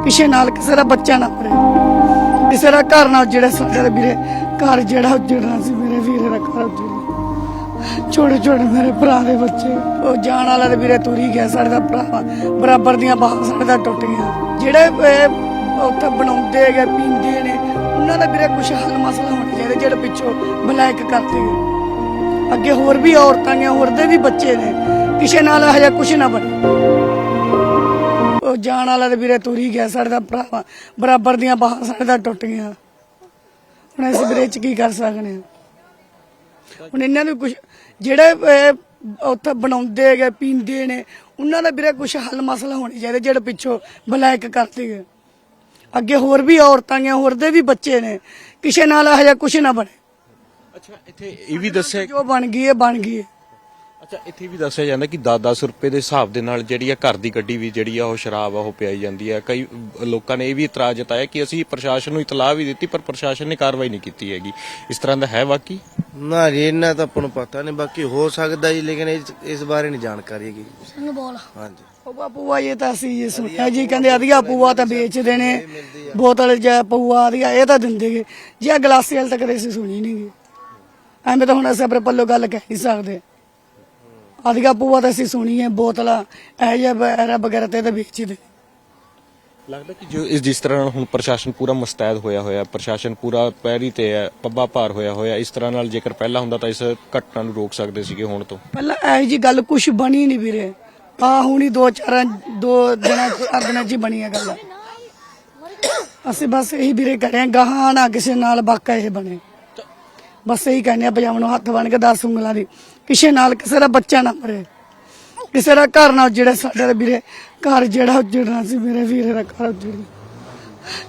ਕਿਸੇ ਨਾਲ ਕਿਸੇ ਦਾ ਬੱਚਾ ਨਾ ਮਰੇ ਕਿਸੇ ਦਾ ਘਰ ਨਾ ਜਿਹੜਾ ਸਾਡੇ ਵੀਰੇ। ਘਰ ਜਿਹੜਾ ਉੱਜੜਨਾ ਸੀ ਮੇਰੇ ਵੀਰੇ ਦਾ ਘਰ ਉੱਜੜਿਆ ਛੋਟੇ ਛੋਟੇ ਮੇਰੇ ਭਰਾ ਦੇ ਬੱਚੇ। ਉਹ ਜਾਣ ਵਾਲਾ ਤੇ ਵੀਰੇ ਤੁਰ ਹੀ ਗਿਆ, ਸਾਡੇ ਦਾ ਭਰਾ ਬਰਾਬਰ ਦੀਆਂ ਬਾਹਾਂ ਸਾਡੇ ਦਾ ਟੁੱਟ ਗਿਆ ਜਿਹੜੇ ਉੱਥੇ ਬਣਾਉਂਦੇ ਹੈਗੇ, ਪੀਂਦੇ ਨੇ, ਉਹਨਾਂ ਦਾ ਵੀਰੇ ਕੁਛ ਹੱਲ ਮਸਲਾ ਹੋਣਾ ਚਾਹੀਦਾ, ਜਿਹੜੇ ਪਿੱਛੋਂ ਬਲੈਕ ਕਰਦੇ ਨੇ। ਅੱਗੇ ਹੋਰ ਵੀ ਔਰਤਾਂ ਨੇ, ਹੋਰ ਦੇ ਵੀ ਬੱਚੇ ਨੇ। ਕਿਸੇ ਨਾਲ ਹਜੇ ਕੁਛ ਨਾ ਬਣੇ। ਉਹ ਜਾਣ ਵਾਲਾ ਤੇ ਵੀਰੇ ਤੁਰ ਹੀ ਗਿਆ ਸਾਡੇ ਦਾ ਭਰਾ ਬਰਾਬਰ ਦੀਆਂ ਬਾਹਾਂ ਸਾਡੇ ਦਾ ਟੁੱਟ ਗਈਆਂ ਹੁਣ ਇਸ ਵੀਰੇ ਚ ਕੀ ਕਰ ਸਕਦੇ ਹਾਂ? ਹੁਣ ਇਹਨਾਂ ਨੂੰ ਕੁਝ ਜਿਹੜੇ ਉੱਥੇ ਬਣਾਉਂਦੇ ਹੈਗੇ ਪੀਂਦੇ ਨੇ ਉਹਨਾਂ ਦਾ ਵੀਰੇ ਕੁਝ ਹੱਲ ਮਸਲਾ ਹੋਣੇ ਚਾਹੀਦੇ ਜਿਹੜੇ ਪਿੱਛੋਂ ਬਲੈਕ ਕਰਦੇ ਹੈਗੇ ਅੱਗੇ ਹੋਰ ਵੀ ਔਰਤਾਂ ਨੇ ਹੋਰ ਦੇ ਵੀ ਬੱਚੇ ਨੇ। ਕਿਸੇ ਨਾਲ ਹਜੇ ਕੁਝ ਨਾ ਬਣੇ। ਅੱਛਾ ਇੱਥੇ ਇਹ ਵੀ ਦੱਸਿਆ ਜੋ ਬਣ ਗਈ ਹੈ ਬਣ ਗਈ ਹੈ। ਅੱਛਾ ਇੱਥੇ ਵੀ ਦੱਸਿਆ ਜਾਂਦਾ ਕਿ 10-10 ਰੁਪਏ ਦੇ ਹਿਸਾਬ ਦੇ ਨਾਲ ਜਿਹੜੀ ਆ ਘਰ ਦੀ ਗੱਡੀ ਵੀ ਜਿਹੜੀ ਆ ਉਹ ਸ਼ਰਾਬ ਆ ਉਹ ਪਿਆਈ ਜਾਂਦੀ ਹੈ ਕਈ ਲੋਕਾਂ ਨੇ ਇਹ ਵੀ ਇਤਰਾਜ਼ ਜਤਾਇਆ ਕਿ ਅਸੀਂ ਪ੍ਰਸ਼ਾਸਨ ਨੂੰ ਇਤਲਾਹ ਵੀ ਦਿੱਤੀ ਪਰ ਪ੍ਰਸ਼ਾਸਨ ਨੇ ਕਾਰਵਾਈ ਨਹੀਂ ਕੀਤੀ ਹੈਗੀ। ਇਸ ਤਰ੍ਹਾਂ ਦਾ ਹੈ ਵਾਕੀ ਨਾ ਜੀ ਇਹਨਾਂ ਤਾਂ ਆਪਾਂ ਨੂੰ ਪਤਾ ਨਹੀਂ ਬਾਕੀ ਹੋ ਸਕਦਾ ਜੀ ਲੇਕਿਨ ਇਸ ਇਸ ਬਾਰੇ ਨਹੀਂ ਜਾਣਕਾਰੀ ਹੈਗੀ। ਸਿੰਘ ਬੋਲ। ਹਾਂਜੀ। ਉਹ ਬਾਪੂਆ ਇਹ ਤਾਂ ਅਸੀਂ ਇਹ ਸੁਣਿਆ ਜੀ ਕਹਿੰਦੇ ਅਧੀਆ ਪੂਆ ਤਾਂ ਵੇਚਦੇ ਨੇ ਬੋਤਲ ਜਾਂ ਪੂਆ ਅਧੀਆ ਇਹ ਤਾਂ ਦਿੰਦੇਗੇ ਜੀ। ਆ ਗਲਾਸੀ ਵਾਲ ਤਾਂ ਅਸੀਂ ਸੁਣੀ ਨਹੀਂ ਗੀ। ਐਵੇਂ ਤਾਂ ਹੁਣ ਅਸੀਂ ਆਪਣੇ ਪੱਲੋ ਗੱਲ ਕਹਿ ਨਹੀਂ ਸਕਦੇ। ਅਧੀਆ ਪੂਆ ਤਾਂ ਅਸੀਂ ਸੁਣੀ ਹੈ ਬੋਤਲਾਂ ਇਹ ਜਿਹਾ ਵਗੈਰਾ ਵਗੈਰਾ ਤੇ ਤਾਂ ਵੇਚਦੇ ਲੱਗਦਾ ਕਿ ਜੋ ਇਸ ਜਿਸ ਤਰ੍ਹਾਂ ਹੁਣ ਪ੍ਰਸ਼ਾਸਨ ਪੂਰਾ ਮੁਸਤੈਦ ਹੋਇਆ ਹੋਇਆ ਪ੍ਰਸ਼ਾਸਨ ਪੂਰਾ ਪੈਰੀ ਤੇ ਹੈ ਪੱਬਾ ਭਾਰ ਹੋਇਆ ਹੋਇਆ ਇਸ ਤਰ੍ਹਾਂ ਨਾਲ ਜੇਕਰ ਪਹਿਲਾਂ ਹੁੰਦਾ ਤਾਂ ਇਸ ਘਟਨਾ ਨੂੰ ਰੋਕ ਸਕਦੇ ਸੀਗੇ ਹੁਣ ਤੋਂ। ਪਹਿਲਾਂ ਇਹ ਜੀ ਗੱਲ ਕੁਝ ਬਣੀ ਨਹੀਂ ਵੀਰੇ। ਆ ਹੁਣੀ ਦੋ ਚਾਰ ਦੋ ਦਿਨਾਂ ਚਾਰ ਦਿਨਾਂ ਹੀ ਬਣੀ ਹੈ ਗੱਲ। ਅਸੀਂ ਬਸ ਇਹੀ ਵੀਰੇ ਕਰਿਆ ਗਾਹਾਂ ਨਾ ਕਿਸੇ ਨਾਲ ਵਾਕਾ ਇਹ ਬਣੇ। ਬਸ ਇਹੀ ਕਹਿੰਦੇ ਆ ਪਜਾਮ ਨੂੰ ਹੱਥ ਬਣ ਕੇ 10 ਉਂਗਲਾਂ ਦੀ। ਕਿਸੇ ਨਾਲ ਕਿਸੇ ਦਾ ਬੱਚਾ ਨਾ ਮਰੇ। ਕਿਸੇ ਦਾ ਘਰ ਨਾ ਜਿਹੜਾ ਸਾਡੇ ਦਾ ਵੀਰੇ। ਘਰ ਜਿਹੜਾ ਉੱਜੜਨਾ ਸੀ ਮੇਰੇ ਵੀਰੇ ਦਾ ਘਰ ਉੱਜੜਿਆ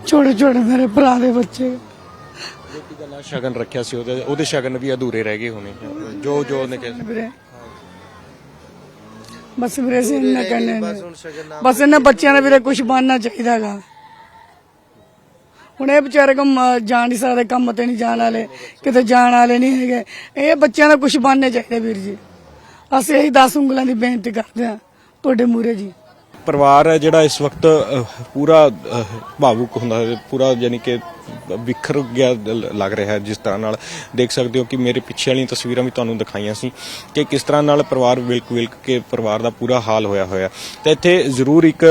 ਛੋਟੇ ਛੋਟੇ ਮੇਰੇ ਭਰਾ ਦੇ ਬੱਚੇ। ਬੇਟੀ ਦਾ ਨਾਂ ਸ਼ਗਨ ਰੱਖਿਆ ਸੀ ਉਹਦੇ? ਉਹਦੇ ਸ਼ਗਨ ਵੀ ਅਧੂਰੇ ਰਹਿ ਗਏ ਹੋਣੇ। ਜੋ ਜੋ ਉਹਨੇ ਕਿਹਾ ਵੀਰੇ। ਬਸ ਵੀਰੇ ਅਸੀਂ ਇੰਨਾ ਕਹਿੰਦੇ ਬਸ ਇਹਨਾਂ ਬੱਚਿਆਂ ਦਾ ਵੀਰੇ ਕੁਝ ਬਣਨਾ ਚਾਹੀਦਾਗਾ ਹੁਣ ਇਹ ਵਿਚਾਰੇ ਕੰਮ ਜਾਣ ਨਹੀਂ ਸਕਦੇ, ਕੰਮ ਤੇ ਨਹੀਂ ਜਾਣ ਵਾਲੇ, ਕਿਤੇ ਜਾਣ ਵਾਲੇ ਨਹੀਂ ਹੈਗੇ। ਇਹ ਬੱਚਿਆਂ ਦਾ ਕੁਝ ਬਣਨੇ ਚਾਹੀਦੇ ਵੀਰ ਜੀ। ਅਸੀਂ ਇਹੀ 10 ਉਂਗਲਾਂ ਦੀ ਬੇਨਤੀ ਕਰਦੇ ਹਾਂ, ਤੁਹਾਡੇ ਮੂਰੇ ਜੀ। ਪਰਿਵਾਰ ਹੈ ਜਿਹੜਾ ਇਸ ਵਕਤ ਪੂਰਾ ਭਾਵੁਕ ਹੁੰਦਾ ਹੈ, ਪੂਰਾ ਯਾਨੀ ਕਿ ਵਿਖਰ ਗਿਆ ਲੱਗ ਰਿਹਾ ਹੈ ਜਿਸ ਤਰ੍ਹਾਂ ਨਾਲ ਦੇਖ ਸਕਦੇ ਹੋ ਕਿ ਮੇਰੇ ਪਿੱਛੇ ਵਾਲੀਆਂ ਤਸਵੀਰਾਂ ਵੀ ਤੁਹਾਨੂੰ ਦਿਖਾਈਆਂ ਸੀ ਕਿ ਕਿਸ ਤਰ੍ਹਾਂ ਨਾਲ ਪਰਿਵਾਰ ਵਿਲਕ ਵਿਲਕ ਕੇ ਪਰਿਵਾਰ ਦਾ ਪੂਰਾ ਹਾਲ ਹੋਇਆ ਹੋਇਆ ਤੇ ਇੱਥੇ ਜ਼ਰੂਰ ਇੱਕ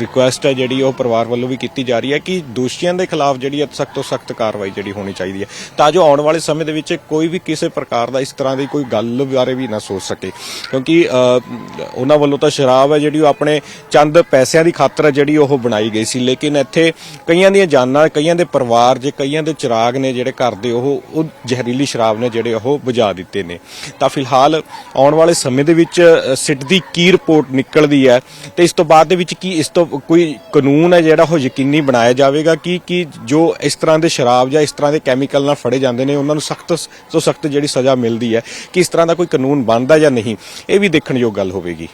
ਰਿਕੁਐਸਟ ਹੈ ਜਿਹੜੀ ਉਹ ਪਰਿਵਾਰ ਵੱਲੋਂ ਵੀ ਕੀਤੀ ਜਾ ਰਹੀ ਹੈ ਕਿ ਦੋਸ਼ੀਆਂ ਦੇ ਖਿਲਾਫ ਜਿਹੜੀ ਹੈ ਸਖਤ ਤੋਂ ਸਖਤ ਕਾਰਵਾਈ ਜਿਹੜੀ ਹੋਣੀ ਚਾਹੀਦੀ ਹੈ ਤਾਂ ਜੋ ਆਉਣ ਵਾਲੇ ਸਮੇਂ ਦੇ ਵਿੱਚ ਕੋਈ ਵੀ ਕਿਸੇ ਪ੍ਰਕਾਰ ਦਾ ਇਸ ਤਰ੍ਹਾਂ ਦੀ ਕੋਈ ਗੱਲ ਬਾਰੇ ਵੀ ਨਾ ਸੋਚ ਸਕੇ। ਕਿਉਂਕਿ ਉਹਨਾਂ ਵੱਲੋਂ ਤਾਂ ਸ਼ਰਾਬ ਹੈ ਜਿਹੜੀ ਉਹ ਆਪਣੇ ਚੰਦ ਪੈਸਿਆਂ ਦੀ ਖਾਤਰ ਜਿਹੜੀ ਉਹ ਬਣਾਈ ਗਈ ਸੀ। ਲੇਕਿਨ ਇੱਥੇ ਕਈਆਂ ਦੀਆਂ ਜਾਨਾਂ, ਕਈਆਂ ਦੇ ਪਰਿਵਾਰ ਜੇ ਕਈਆਂ ਦੇ ਚਿਰਾਗ ਨੇ ਜਿਹੜੇ ਘਰ ਦੇ ਉਹ ਉਹ ਜ਼ਹਿਰੀਲੀ ਸ਼ਰਾਬ ਨੇ ਜਿਹੜੇ ਉਹ ਬੁਝਾ ਦਿੱਤੇ ਨੇ। ਤਾਂ ਫਿਲਹਾਲ ਆਉਣ ਵਾਲੇ ਸਮੇਂ ਦੇ ਵਿੱਚ ਸਿੱਟ ਦੀ ਕੀ ਰਿਪੋਰਟ ਨਿਕਲਦੀ ਹੈ ਤੇ ਇਸ ਤੋਂ ਬਾਅਦ ਦੇ ਵਿੱਚ ਕੀ ਇਸ ਤੋਂ ਕੋਈ ਕਾਨੂੰਨ ਹੈ ਜਿਹੜਾ ਉਹ ਯਕੀਨੀ ਬਣਾਇਆ ਜਾਵੇਗਾ? ਕਿ ਕਿ ਜੋ ਇਸ ਤਰ੍ਹਾਂ ਦੇ ਸ਼ਰਾਬ ਜਾਂ ਇਸ ਤਰ੍ਹਾਂ ਦੇ ਕੈਮੀਕਲ ਨਾਲ ਫੜੇ ਜਾਂਦੇ ਨੇ, ਉਹਨਾਂ ਨੂੰ ਸਖਤ ਤੋਂ ਸਖਤ ਜਿਹੜੀ ਸਜ਼ਾ ਮਿਲਦੀ ਹੈ, ਕਿ ਇਸ ਤਰ੍ਹਾਂ ਦਾ ਕੋਈ ਕਾਨੂੰਨ ਬਣਦਾ ਜਾਂ ਨਹੀਂ? ਇਹ ਵੀ ਦੇਖਣ ਯੋਗ ਗੱਲ ਹੋਵੇਗੀ।